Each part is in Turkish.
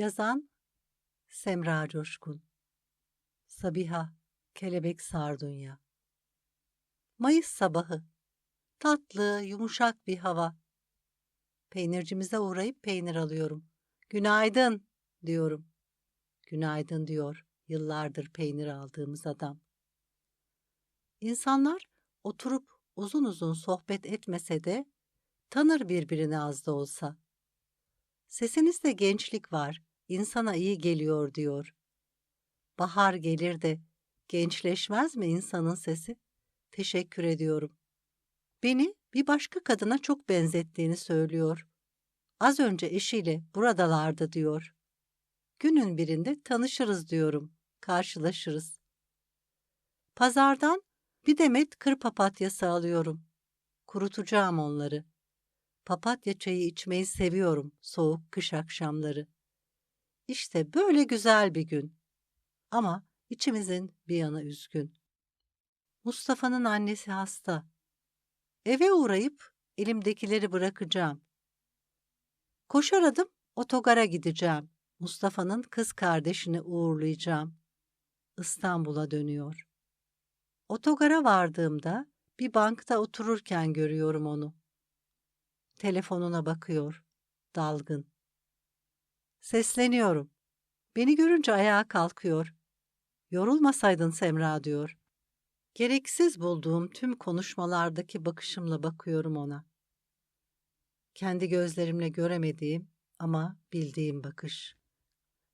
Yazan Semra Coşkun Sabiha Kelebek Sardunya Mayıs sabahı Tatlı, yumuşak bir hava. Peynircimize uğrayıp peynir alıyorum. Günaydın diyorum. Günaydın diyor yıllardır peynir aldığımız adam. İnsanlar oturup uzun uzun sohbet etmese de tanır birbirini az da olsa. Sesinizde gençlik var, insana iyi geliyor diyor. Bahar gelir de gençleşmez mi insanın sesi? Teşekkür ediyorum. Beni bir başka kadına çok benzettiğini söylüyor. Az önce eşiyle buradalardı diyor. Günün birinde tanışırız diyorum, karşılaşırız. Pazardan bir demet kır papatyası alıyorum. Kurutacağım onları. Papatya çayı içmeyi seviyorum soğuk kış akşamları. İşte böyle güzel bir gün. Ama içimizin bir yanı üzgün. Mustafa'nın annesi hasta. Eve uğrayıp elimdekileri bırakacağım. Koşar adım otogara gideceğim. Mustafa'nın kız kardeşini uğurlayacağım. İstanbul'a dönüyor. Otogara vardığımda bir bankta otururken görüyorum onu. Telefonuna bakıyor, dalgın. Sesleniyorum. Beni görünce ayağa kalkıyor. Yorulmasaydın Semra diyor. Gereksiz bulduğum tüm konuşmalardaki bakışımla bakıyorum ona. Kendi gözlerimle göremediğim ama bildiğim bakış.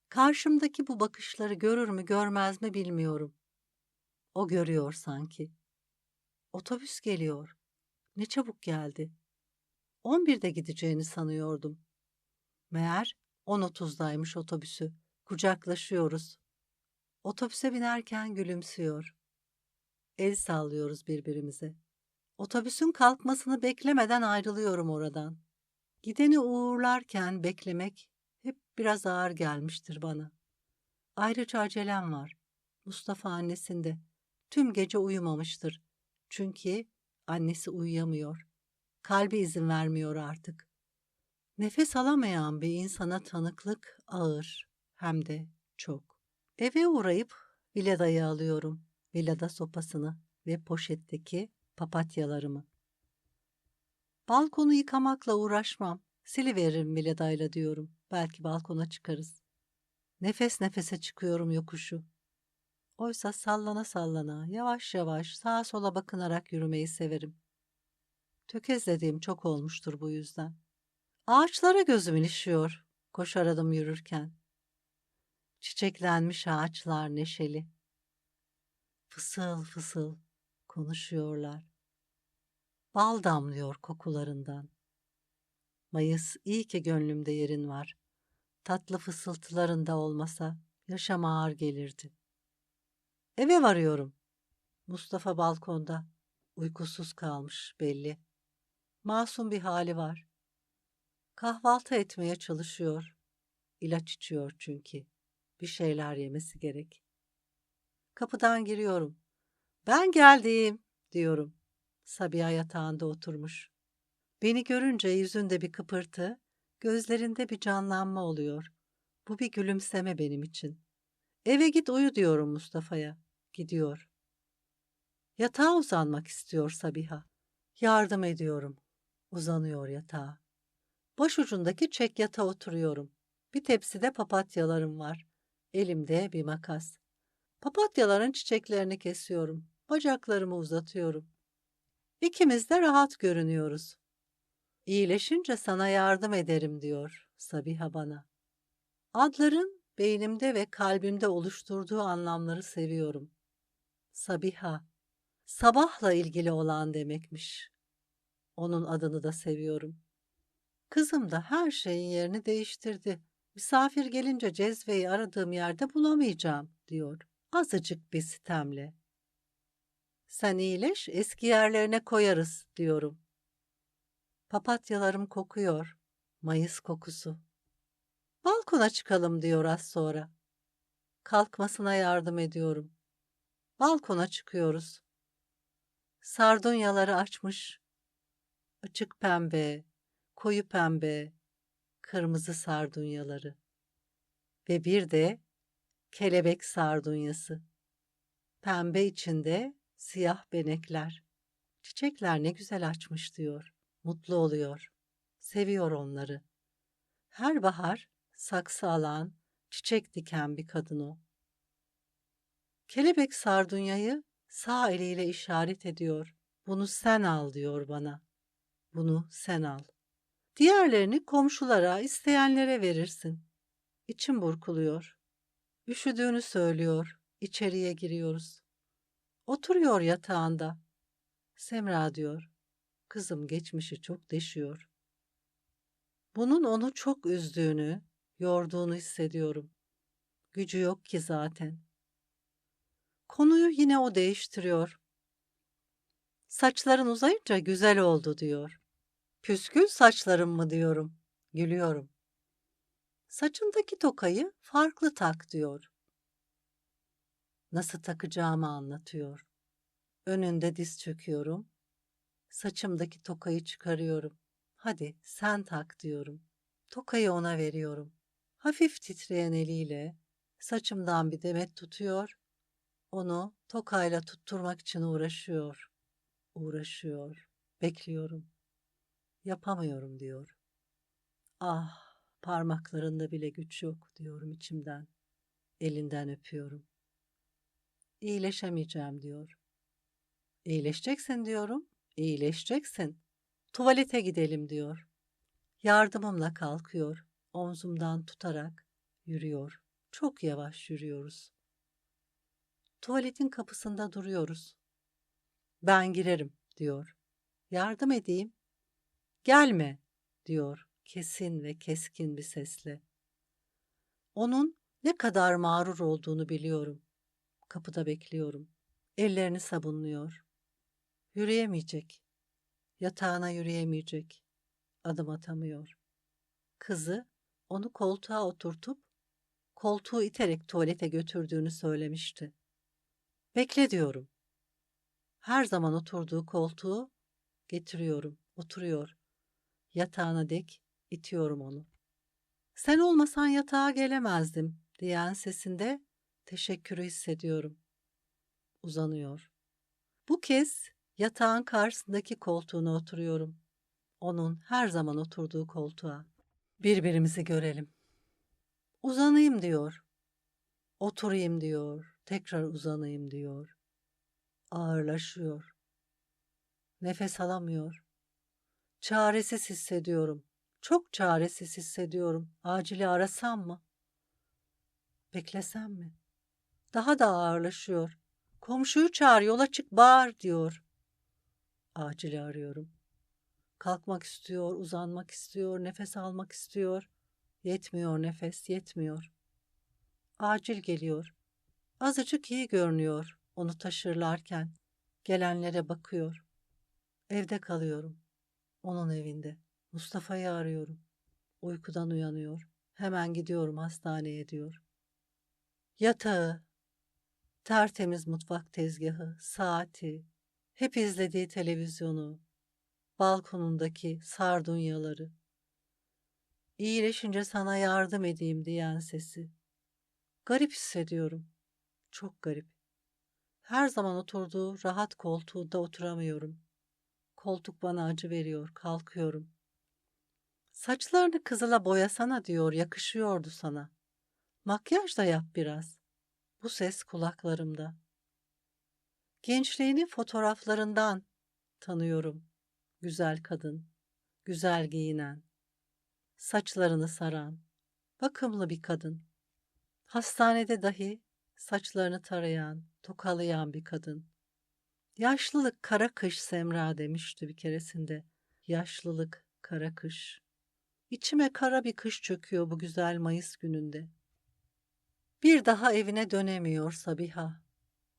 Karşımdaki bu bakışları görür mü görmez mi bilmiyorum. O görüyor sanki. Otobüs geliyor. Ne çabuk geldi. 11'de gideceğini sanıyordum. Meğer 10.30'daymış otobüsü. Kucaklaşıyoruz. Otobüse binerken gülümsüyor. El sallıyoruz birbirimize. Otobüsün kalkmasını beklemeden ayrılıyorum oradan. Gideni uğurlarken beklemek hep biraz ağır gelmiştir bana. Ayrıca acelem var. Mustafa annesinde. Tüm gece uyumamıştır. Çünkü annesi uyuyamıyor. Kalbi izin vermiyor artık. Nefes alamayan bir insana tanıklık ağır hem de çok. Eve uğrayıp villadayı alıyorum. Villada sopasını ve poşetteki papatyalarımı. Balkonu yıkamakla uğraşmam. Siliveririm villadayla diyorum. Belki balkona çıkarız. Nefes nefese çıkıyorum yokuşu. Oysa sallana sallana, yavaş yavaş sağa sola bakınarak yürümeyi severim. Tökezlediğim çok olmuştur bu yüzden. Ağaçlara gözüm ilişiyor, koşar adım yürürken. Çiçeklenmiş ağaçlar neşeli. Fısıl fısıl konuşuyorlar. Bal damlıyor kokularından. Mayıs iyi ki gönlümde yerin var. Tatlı fısıltılarında olmasa yaşam ağır gelirdi. Eve varıyorum. Mustafa balkonda. Uykusuz kalmış belli. Masum bir hali var. Kahvaltı etmeye çalışıyor. İlaç içiyor çünkü. Bir şeyler yemesi gerek. Kapıdan giriyorum. Ben geldim diyorum. Sabiha yatağında oturmuş. Beni görünce yüzünde bir kıpırtı, gözlerinde bir canlanma oluyor. Bu bir gülümseme benim için. Eve git uyu diyorum Mustafa'ya. Gidiyor. Yatağa uzanmak istiyor Sabiha. Yardım ediyorum. Uzanıyor yatağa. Baş ucundaki çek yatağa oturuyorum. Bir tepside papatyalarım var. Elimde bir makas. Papatyaların çiçeklerini kesiyorum. Bacaklarımı uzatıyorum. İkimiz de rahat görünüyoruz. İyileşince sana yardım ederim diyor Sabiha bana. Adların beynimde ve kalbimde oluşturduğu anlamları seviyorum. Sabiha, sabahla ilgili olan demekmiş. Onun adını da seviyorum. Kızım da her şeyin yerini değiştirdi. Misafir gelince cezveyi aradığım yerde bulamayacağım, diyor. Azıcık bir sitemle. Sen iyileş, eski yerlerine koyarız, diyorum. Papatyalarım kokuyor. Mayıs kokusu. Balkona çıkalım diyor az sonra. Kalkmasına yardım ediyorum. Balkona çıkıyoruz. Sardunyaları açmış. Açık pembe, koyu pembe, kırmızı sardunyaları. ve bir de kelebek sardunyası. Pembe içinde siyah benekler. Çiçekler ne güzel açmış diyor. Mutlu oluyor. Seviyor onları. Her bahar saksı alan, çiçek diken bir kadın o. Kelebek sardunyayı sağ eliyle işaret ediyor. Bunu sen al diyor bana. Bunu sen al. Diğerlerini komşulara, isteyenlere verirsin. İçim burkuluyor. Üşüdüğünü söylüyor. İçeriye giriyoruz. Oturuyor yatağında. Semra diyor. Kızım geçmişi çok deşiyor. Bunun onu çok üzdüğünü, yorduğunu hissediyorum. Gücü yok ki zaten. Konuyu yine o değiştiriyor. Saçların uzayınca güzel oldu diyor. Püskül saçlarım mı diyorum. Gülüyorum. Saçındaki tokayı farklı tak diyor. Nasıl takacağımı anlatıyor. Önünde diz çöküyorum. Saçımdaki tokayı çıkarıyorum. Hadi sen tak diyorum. Tokayı ona veriyorum. Hafif titreyen eliyle saçımdan bir demet tutuyor. Onu tokayla tutturmak için uğraşıyor. Uğraşıyor. Bekliyorum. Yapamıyorum diyor. Ah, parmaklarında bile güç yok diyorum içimden. Elinden öpüyorum. İyileşemeyeceğim diyor. İyileşeceksin diyorum. İyileşeceksin. Tuvalete gidelim diyor. Yardımımla kalkıyor. Omzumdan tutarak yürüyor. Çok yavaş yürüyoruz. Tuvaletin kapısında duruyoruz. Ben girerim diyor. Yardım edeyim. Gelme diyor kesin ve keskin bir sesle. Onun ne kadar mağrur olduğunu biliyorum. Kapıda bekliyorum. Ellerini sabunluyor. Yürüyemeyecek. Yatağına yürüyemeyecek. Adım atamıyor. Kızı onu koltuğa oturtup koltuğu iterek tuvalete götürdüğünü söylemişti. Bekle diyorum. Her zaman oturduğu koltuğu getiriyorum. Oturuyor. Yatağına dek itiyorum onu. Sen olmasan yatağa gelemezdim diyen sesinde teşekkürü hissediyorum. Uzanıyor. Bu kez yatağın karşısındaki koltuğuna oturuyorum. Onun her zaman oturduğu koltuğa. Birbirimizi görelim. Uzanayım diyor. Oturayım diyor. Tekrar uzanayım diyor. Ağırlaşıyor. Nefes alamıyor. Çaresiz hissediyorum. Çok çaresiz hissediyorum. Acili arasam mı? Beklesem mi? Daha da ağırlaşıyor. Komşuyu çağır, yola çık, bağır diyor. Acili arıyorum. Kalkmak istiyor, uzanmak istiyor, nefes almak istiyor. Yetmiyor nefes, yetmiyor. Acil geliyor. Azıcık iyi görünüyor onu taşırlarken. Gelenlere bakıyor. Evde kalıyorum. Onun evinde. Mustafa'yı arıyorum. Uykudan uyanıyor. Hemen gidiyorum hastaneye diyor. Yatağı, tertemiz mutfak tezgahı, saati, hep izlediği televizyonu, balkonundaki sardunyaları, iyileşince sana yardım edeyim diyen sesi. Garip hissediyorum. Çok garip. Her zaman oturduğu rahat koltuğunda oturamıyorum. Koltuk bana acı veriyor, kalkıyorum. Saçlarını kızıla boyasana diyor, yakışıyordu sana. Makyaj da yap biraz. Bu ses kulaklarımda. Gençliğini fotoğraflarından tanıyorum. Güzel kadın, güzel giyinen, saçlarını saran, bakımlı bir kadın. Hastanede dahi saçlarını tarayan, tokalayan bir kadın. Yaşlılık kara kış Semra demişti bir keresinde. Yaşlılık kara kış. İçime kara bir kış çöküyor bu güzel Mayıs gününde. Bir daha evine dönemiyor Sabiha.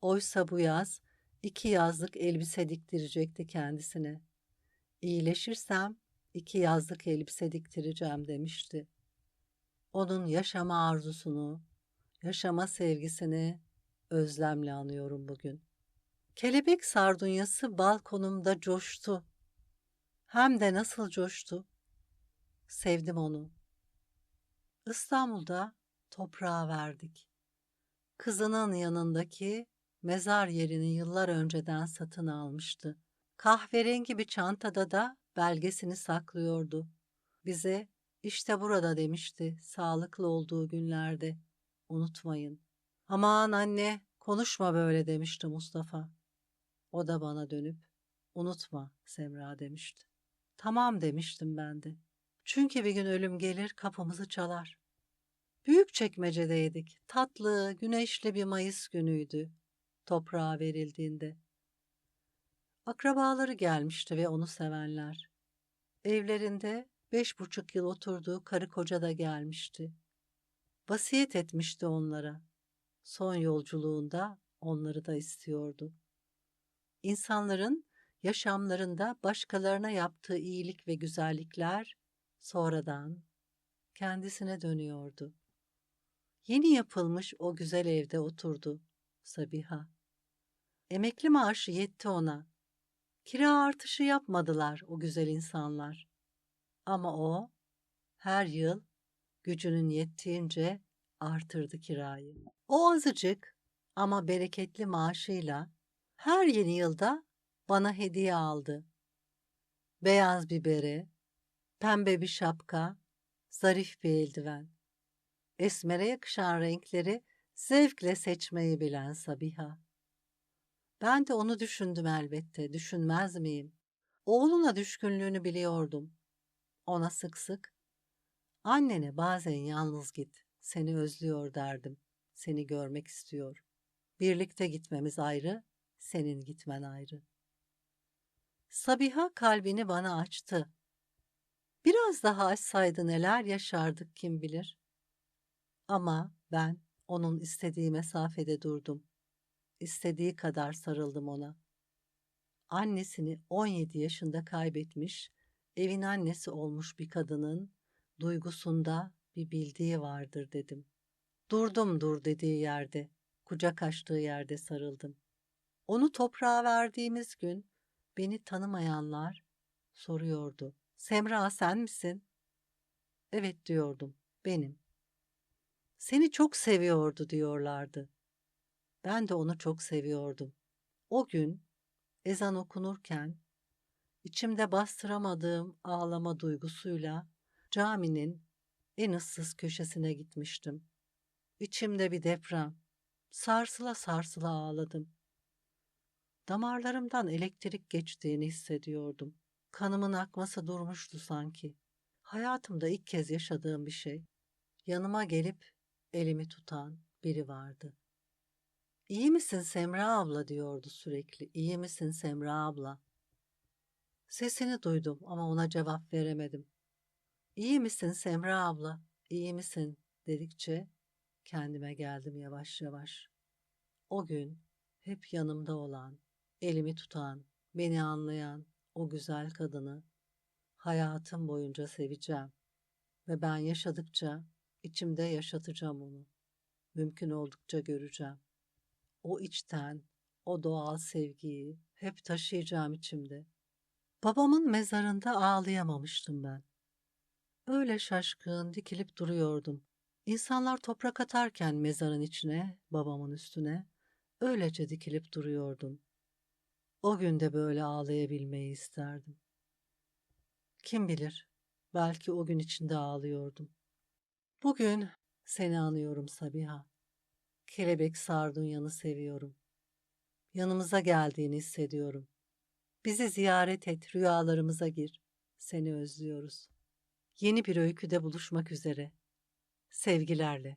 Oysa bu yaz iki yazlık elbise diktirecekti kendisine. İyileşirsem iki yazlık elbise diktireceğim demişti. Onun yaşama arzusunu, yaşama sevgisini özlemle anıyorum bugün. Kelebek sardunyası balkonumda coştu. Hem de nasıl coştu. Sevdim onu. İstanbul'da toprağa verdik. Kızının yanındaki mezar yerini yıllar önceden satın almıştı. Kahverengi bir çantada da belgesini saklıyordu. Bize işte burada demişti sağlıklı olduğu günlerde. Unutmayın. Aman anne konuşma böyle demişti Mustafa. O da bana dönüp unutma Semra demişti. Tamam demiştim ben de. Çünkü bir gün ölüm gelir kapımızı çalar. Büyük çekmecedeydik. Tatlı, güneşli bir Mayıs günüydü. Toprağa verildiğinde. Akrabaları gelmişti ve onu sevenler. Evlerinde beş buçuk yıl oturduğu karı koca da gelmişti. Vasiyet etmişti onlara. Son yolculuğunda onları da istiyordu. İnsanların yaşamlarında başkalarına yaptığı iyilik ve güzellikler sonradan kendisine dönüyordu. Yeni yapılmış o güzel evde oturdu Sabiha. Emekli maaşı yetti ona. Kira artışı yapmadılar o güzel insanlar. Ama o her yıl gücünün yettiğince artırdı kirayı. O azıcık ama bereketli maaşıyla her yeni yılda bana hediye aldı. Beyaz bir bere, pembe bir şapka, zarif bir eldiven. Esmere yakışan renkleri zevkle seçmeyi bilen Sabiha. Ben de onu düşündüm elbette, düşünmez miyim? Oğluna düşkünlüğünü biliyordum. Ona sık sık, annene bazen yalnız git, seni özlüyor derdim, seni görmek istiyor. Birlikte gitmemiz ayrı, senin gitmen ayrı. Sabiha kalbini bana açtı. Biraz daha açsaydı neler yaşardık kim bilir. Ama ben onun istediği mesafede durdum. İstediği kadar sarıldım ona. Annesini 17 yaşında kaybetmiş, evin annesi olmuş bir kadının duygusunda bir bildiği vardır dedim. Durdum dur dediği yerde, kucak açtığı yerde sarıldım. Onu toprağa verdiğimiz gün beni tanımayanlar soruyordu. Semra sen misin? Evet diyordum, benim. Seni çok seviyordu diyorlardı. Ben de onu çok seviyordum. O gün ezan okunurken içimde bastıramadığım ağlama duygusuyla caminin en ıssız köşesine gitmiştim. İçimde bir deprem. Sarsıla sarsıla ağladım. Damarlarımdan elektrik geçtiğini hissediyordum. Kanımın akması durmuştu sanki. Hayatımda ilk kez yaşadığım bir şey. Yanıma gelip elimi tutan biri vardı. İyi misin Semra abla diyordu sürekli. İyi misin Semra abla? Sesini duydum ama ona cevap veremedim. İyi misin Semra abla? İyi misin dedikçe kendime geldim yavaş yavaş. O gün hep yanımda olan, elimi tutan, beni anlayan o güzel kadını hayatım boyunca seveceğim ve ben yaşadıkça içimde yaşatacağım onu. Mümkün oldukça göreceğim. O içten, o doğal sevgiyi hep taşıyacağım içimde. Babamın mezarında ağlayamamıştım ben. Öyle şaşkın dikilip duruyordum. İnsanlar toprak atarken mezarın içine, babamın üstüne, öylece dikilip duruyordum. O günde böyle ağlayabilmeyi isterdim. Kim bilir, belki o gün içinde ağlıyordum. Bugün seni anıyorum Sabiha. Kelebek Sardunyan'ı seviyorum. Yanımıza geldiğini hissediyorum. Bizi ziyaret et, rüyalarımıza gir. Seni özlüyoruz. Yeni bir öyküde buluşmak üzere. Sevgilerle.